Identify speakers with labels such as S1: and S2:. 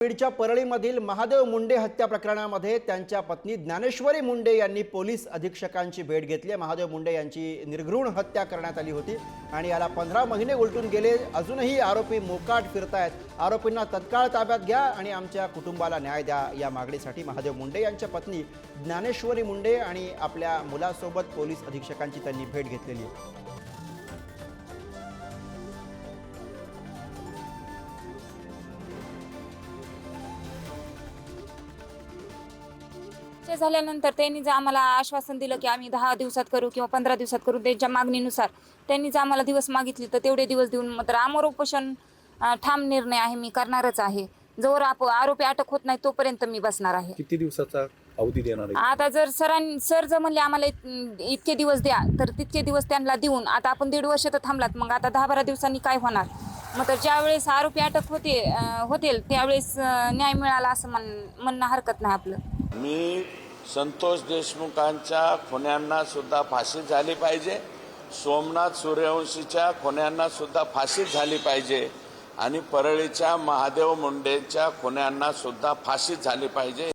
S1: बीडच्या परळीमधील महादेव मुंडे हत्या प्रकरणामध्ये त्यांच्या पत्नी ज्ञानेश्वरी मुंडे यांनी पोलीस अधीक्षकांची भेट घेतली. महादेव मुंडे यांची निर्घृण हत्या करण्यात आली होती आणि याला पंधरा महिने उलटून गेले. अजूनही आरोपी मोकाट फिरतायत. आरोपींना तत्काळ ताब्यात घ्या आणि आमच्या कुटुंबाला न्याय द्या या मागणीसाठी महादेव मुंडे यांच्या पत्नी ज्ञानेश्वरी मुंडे आणि आपल्या मुलासोबत पोलीस अधीक्षकांची त्यांनी भेट घेतलेली
S2: ते झाल्यानंतर त्यांनी जर आम्हाला आश्वासन दिलं की आम्ही दहा दिवसात करू किंवा पंधरा दिवसात करू त्यांच्या मागणीनुसार त्यांनी जर आम्हाला दिवस मागितले तर तेवढे दिवस देऊन मात्र आमर उपोषण ठाम निर्णय आहे मी करणारच आहे. जोवर आप आरोपी अटक होत नाही तोपर्यंत मी बसणार आहे.
S3: किती दिवसाचा अवधी देणार आहे?
S2: आता जर सरां सर जर म्हणले आम्हाला इत- इतके दिवस द्या तर तितके दिवस त्यांना देऊन आता आपण दीड वर्ष तर थांबलात मग आता दहा बारा दिवसांनी काय होणार? मग तर ज्यावेळेस आरोपी अटक होते अं, होतील त्यावेळेस अं, न्याय मिळाला असं म्हण म्हणणं हरकत नाही आपलं.
S4: मी संतोष देशमुखांच्या खुन्यांना सुद्धा फाशी झाली पाहिजे. सोमनाथ सूर्यवंशीच्या खुन्यांना सुद्धा फाशी झाली पाहिजे. आणि परळीच्या महादेव मुंडेच्या खुन्यांना सुद्धा फाशी झाली पाहिजे.